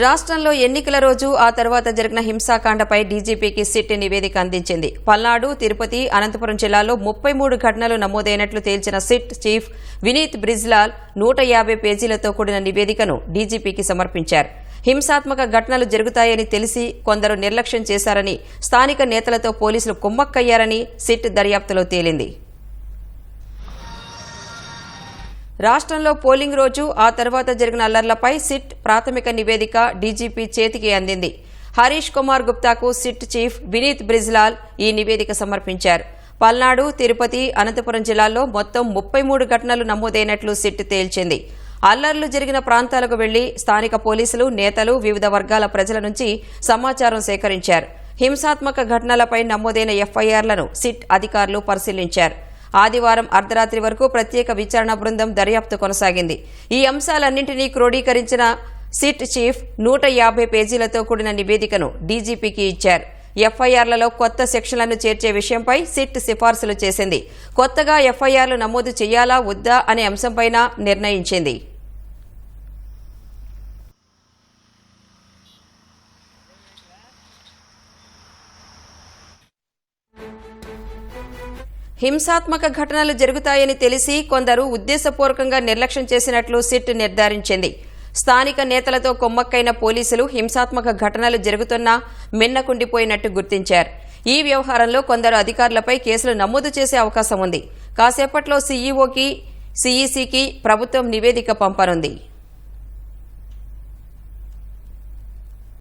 రాష్ట్రంలో ఎన్నికల రోజు ఆ తర్వాత జరిగిన హింసాకాండపై డీజీపీకి సిట్ నివేదిక అందించింది. పల్నాడు తిరుపతి అనంతపురం జిల్లాలో ముప్పై మూడు ఘటనలు నమోదైనట్లు తేల్చిన సిట్ చీఫ్ వినీత్ బ్రిజ్లాల్ నూట యాభై పేజీలతో కూడిన నివేదికను డీజీపీకి సమర్పించారు. హింసాత్మక ఘటనలు జరుగుతాయని తెలిసి కొందరు నిర్లక్ష్యం చేశారని స్థానిక నేతలతో పోలీసులు కుమ్మక్కయ్యారని సిట్ దర్యాప్తులో తేలింది. రాష్ట్రంలో పోలింగ్ రోజు ఆ తర్వాత జరిగిన అల్లర్లపై సిట్ ప్రాథమిక నివేదిక డీజీపీ చేతికి అందింది. హరీష్ కుమార్ గుప్తాకు సిట్ చీఫ్ వినీత్ బ్రిజ్లాల్ ఈ నివేదిక సమర్పించారు. పల్నాడు తిరుపతి అనంతపురం జిల్లాల్లో మొత్తం ముప్పై మూడు ఘటనలు నమోదైనట్లు సిట్ తేల్చింది. అల్లర్లు జరిగిన ప్రాంతాలకు వెళ్ళి స్థానిక పోలీసులు నేతలు వివిధ వర్గాల ప్రజల నుంచి సమాచారం సేకరించారు. హింసాత్మక ఘటనలపై నమోదైన ఎఫ్ఐఆర్లను సిట్ అధికారులు పరిశీలించారు. ఆదివారం అర్ధరాత్రి వరకు ప్రత్యేక విచారణ బృందం దర్యాప్తు కొనసాగింది. ఈ అంశాలన్నింటినీ క్రోడీకరించిన సిట్ చీఫ్ నూట యాభై పేజీలతో కూడిన నివేదికను డీజీపీకి ఇచ్చారు. ఎఫ్ఐఆర్లలో కొత్త సెక్షన్లను చేర్చే విషయంపై సిట్ సిఫార్సులు చేసింది. కొత్తగా ఎఫ్ఐఆర్లు నమోదు చేయాలా వద్దా అనే అంశంపైన నిర్ణయించింది. హింసాత్మక ఘటనలు జరుగుతాయని తెలిసి కొందరు ఉద్దేశపూర్వకంగా నిర్లక్ష్యం చేసినట్లు సిట్ నిర్ధారించింది. స్థానిక నేతలతో కొమ్మక్కైన పోలీసులు హింసాత్మక ఘటనలు జరుగుతున్నా మిన్నకుండిపోయినట్టు గుర్తించారు. ఈ వ్యవహారంలో కొందరు అధికారులపై కేసులు నమోదు చేసే అవకాశం ఉంది. కాసేపట్లో సీఈఓకి సీఈసీకి ప్రభుత్వం నివేదిక పంపనుంది.